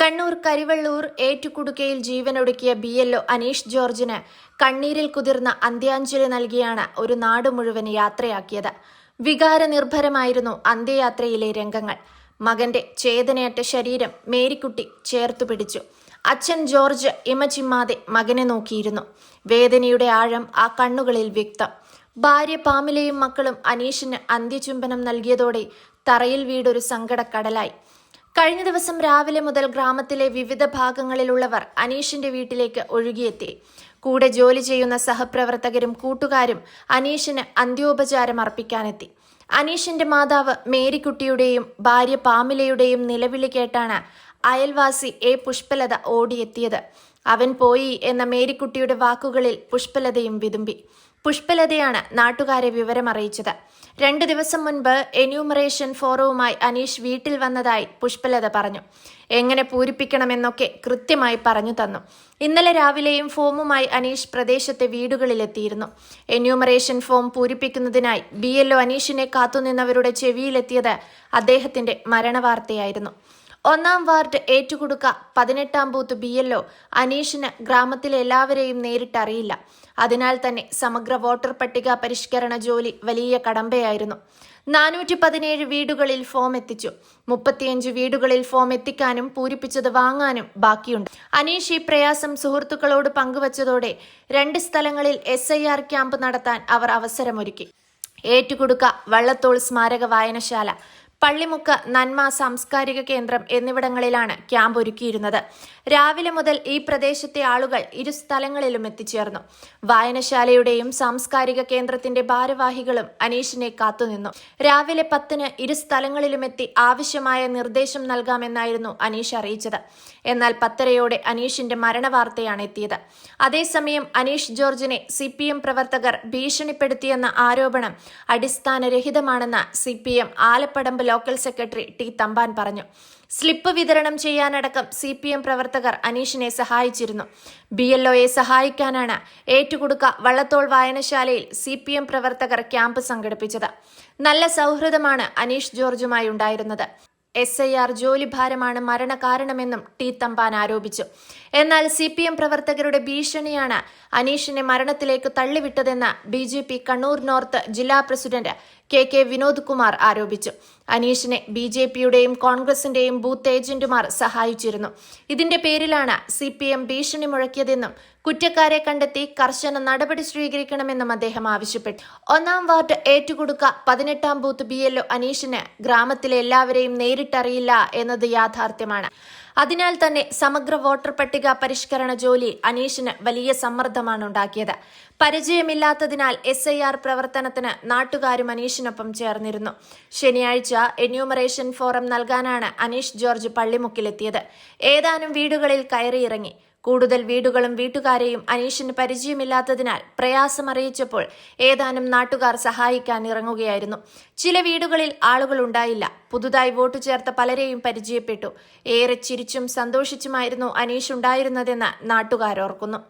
കണ്ണൂർ കരിവള്ളൂർ ഏറ്റുകുടുക്കയിൽ ജീവനൊടുക്കിയ B LO Aneesh ജോർജിന് കണ്ണീരിൽ കുതിർന്ന അന്ത്യാഞ്ജലി നൽകിയാണ് ഒരു നാട് മുഴുവൻ യാത്രയാക്കിയത്. വികാരനിർഭരമായിരുന്നു അന്ത്യയാത്രയിലെ രംഗങ്ങൾ. മകന്റെ ചേതനയറ്റ ശരീരം മേരിക്കുട്ടി ചേർത്തു പിടിച്ചു. അച്ഛൻ ജോർജ് ഇമചിമ്മാതെ മകനെ നോക്കിയിരുന്നു. വേദനയുടെ ആഴം ആ കണ്ണുകളിൽ വ്യക്തം. ഭാര്യ പാമിലയും മക്കളും അനീഷിന് അന്ത്യചുംബനം നൽകിയതോടെ തറയിൽ വീടൊരു സങ്കടക്കടലായി. കഴിഞ്ഞ ദിവസം രാവിലെ മുതൽ ഗ്രാമത്തിലെ വിവിധ ഭാഗങ്ങളിലുള്ളവർ അനീഷിന്റെ വീട്ടിലേക്ക് ഒഴുകിയെത്തി. കൂടെ ജോലി ചെയ്യുന്ന സഹപ്രവർത്തകരും കൂട്ടുകാരും അനീഷിന് അന്ത്യോപചാരം അർപ്പിക്കാനെത്തി. അനീഷിന്റെ മാതാവ് മേരിക്കുട്ടിയുടെയും ഭാര്യ പാമിലയുടെയും നിലവിളി കേട്ടാണ് അയൽവാസി എ പുഷ്പലത ഓടിയെത്തിയത്. അവൻ പോയി എന്ന മേരിക്കുട്ടിയുടെ വാക്കുകളിൽ പുഷ്പലതയും വിതുമ്പി. പുഷ്പലതയാണ് നാട്ടുകാരെ വിവരം അറിയിച്ചത്. രണ്ടു ദിവസം മുൻപ് എന്യൂമറേഷൻ ഫോറവുമായി അനീഷ് വീട്ടിൽ വന്നതായി പുഷ്പലത പറഞ്ഞു. എങ്ങനെ പൂരിപ്പിക്കണമെന്നൊക്കെ കൃത്യമായി പറഞ്ഞു തന്നു. ഇന്നലെ രാവിലെയും ഫോമുമായി അനീഷ് പ്രദേശത്തെ വീടുകളിലെത്തിയിരുന്നു. എന്യൂമറേഷൻ ഫോം പൂരിപ്പിക്കുന്നതിനായി ബി എൽഒ അനീഷിനെ കാത്തുനിന്നവരുടെ ചെവിയിലെത്തിയത് അദ്ദേഹത്തിന്റെ മരണവാർത്തയായിരുന്നു. ഒന്നാം വാർഡ് ഏറ്റുകൊടുക്ക പതിനെട്ടാം ബൂത്ത് ബി എൽ ഒ അനീഷിന് ഗ്രാമത്തിലെ എല്ലാവരെയും നേരിട്ടറിയില്ല. അതിനാൽ തന്നെ സമഗ്ര വോട്ടർ പട്ടിക പരിഷ്കരണ ജോലി വലിയ കടമ്പയായിരുന്നു. നാനൂറ്റി പതിനേഴ് വീടുകളിൽ ഫോം എത്തിച്ചു. മുപ്പത്തിയഞ്ച് വീടുകളിൽ ഫോം എത്തിക്കാനും പൂരിപ്പിച്ചത് വാങ്ങാനും ബാക്കിയുണ്ട്. അനീഷ് ഈ പ്രയാസം സുഹൃത്തുക്കളോട് പങ്കുവച്ചതോടെ രണ്ട് സ്ഥലങ്ങളിൽ എസ് ഐ ആർ ക്യാമ്പ് നടത്താൻ അവർ അവസരമൊരുക്കി. ഏറ്റുകൊടുക്ക വള്ളത്തോൾ സ്മാരക വായനശാല പള്ളിമുക്ക് നന്മ സാംസ്കാരിക കേന്ദ്രം എന്നിവിടങ്ങളിലാണ് ക്യാമ്പ് ഒരുക്കിയിരുന്നത്. രാവിലെ മുതൽ ഈ പ്രദേശത്തെ ആളുകൾ ഇരു സ്ഥലങ്ങളിലും എത്തിച്ചേർന്നു. വായനശാലയുടെയും സാംസ്കാരിക കേന്ദ്രത്തിന്റെ ഭാരവാഹികളും അനീഷിനെ കാത്തുനിന്നു. രാവിലെ പത്തിന് ഇരു സ്ഥലങ്ങളിലുമെത്തി ആവശ്യമായ നിർദ്ദേശം നൽകാമെന്നായിരുന്നു അനീഷ് അറിയിച്ചത്. എന്നാൽ പത്തരയോടെ അനീഷിന്റെ മരണവാർത്തയാണ് എത്തിയത്. അതേസമയം അനീഷ് ജോർജിനെ സി പി എം പ്രവർത്തകർ ഭീഷണിപ്പെടുത്തിയെന്ന ആരോപണം അടിസ്ഥാനരഹിതമാണെന്ന് C P M Alappadamba local secretary T Thampan പറഞ്ഞു. സ്ലിപ്പ് വിതരണം ചെയ്യാനടക്കം സി പി എം പ്രവർത്തകർ അനീഷിനെ സഹായിച്ചിരുന്നു. ബി എൽ ഒയെ സഹായിക്കാനാണ് ഏറ്റുകൊടുക്ക വള്ളത്തോൾ വായനശാലയിൽ സി പി എം പ്രവർത്തകർ ക്യാമ്പ് സംഘടിപ്പിച്ചത്. നല്ല സൗഹൃദമാണ് അനീഷ് ജോർജുമായി ഉണ്ടായിരുന്നത്. എസ് ഐ ആർ ജോലിഭാരമാണ് മരണകാരണമെന്നും ടി തമ്പാൻ ആരോപിച്ചു. എന്നാൽ സി പി എം പ്രവർത്തകരുടെ ഭീഷണിയാണ് അനീഷിനെ മരണത്തിലേക്ക് തള്ളിവിട്ടതെന്ന് B J P Kannur north ജില്ലാ president K K Vinod Kumar ആരോപിച്ചു. അനീഷിനെ ബി ജെ പിയുടെയും കോൺഗ്രസിന്റെയും ബൂത്ത് ഏജന്റുമാർ സഹായിച്ചിരുന്നു. ഇതിന്റെ പേരിലാണ് സി പി എം ഭീഷണി മുഴക്കിയതെന്നും കുറ്റക്കാരെ കണ്ടെത്തി കർശന നടപടി സ്വീകരിക്കണമെന്നും അദ്ദേഹം ആവശ്യപ്പെട്ടു. ഒന്നാം വാർഡ് ഏറ്റുകൊടുക്ക പതിനെട്ടാം ബൂത്ത് ബി എൽഒ അനീഷിന് ഗ്രാമത്തിലെ എല്ലാവരെയും നേരിട്ടറിയില്ല എന്നത് യാഥാർത്ഥ്യമാണ്. അതിനാൽ തന്നെ സമഗ്ര വോട്ടർ പട്ടിക പരിഷ്കരണ ജോലി അനീഷിന് വലിയ സമ്മർദ്ദമാണ് ഉണ്ടാക്കിയത്. പരിചയമില്ലാത്തതിനാൽ എസ് ഐ ആർ പ്രവർത്തനത്തിന് നാട്ടുകാരും അനീഷിനൊപ്പം ചേർന്നിരുന്നു. ശനിയാഴ്ച എന്യൂമറേഷൻ ഫോറം നൽകാനാണ് അനീഷ് ജോർജ് പള്ളിമുക്കിലെത്തിയത്. ഏതാനും വീടുകളിൽ കയറിയിറങ്ങി. കൂടുതൽ വീടുകളും വീട്ടുകാരെയും അനീഷിന് പരിചയമില്ലാത്തതിനാൽ പ്രയാസം അറിയിച്ചപ്പോൾ ഏതാനും നാട്ടുകാർ സഹായിക്കാൻ ഇറങ്ങുകയായിരുന്നു. ചില വീടുകളിൽ ആളുകൾ ഉണ്ടായില്ല. പുതുതായി വോട്ട് ചേർത്ത പലരെയും പരിചയപ്പെട്ടു. ഏറെ ചിരിച്ചും സന്തോഷിച്ചുമായിരുന്നു അനീഷ് ഉണ്ടായിരുന്നതെന്ന് നാട്ടുകാർ ഓർക്കുന്നു.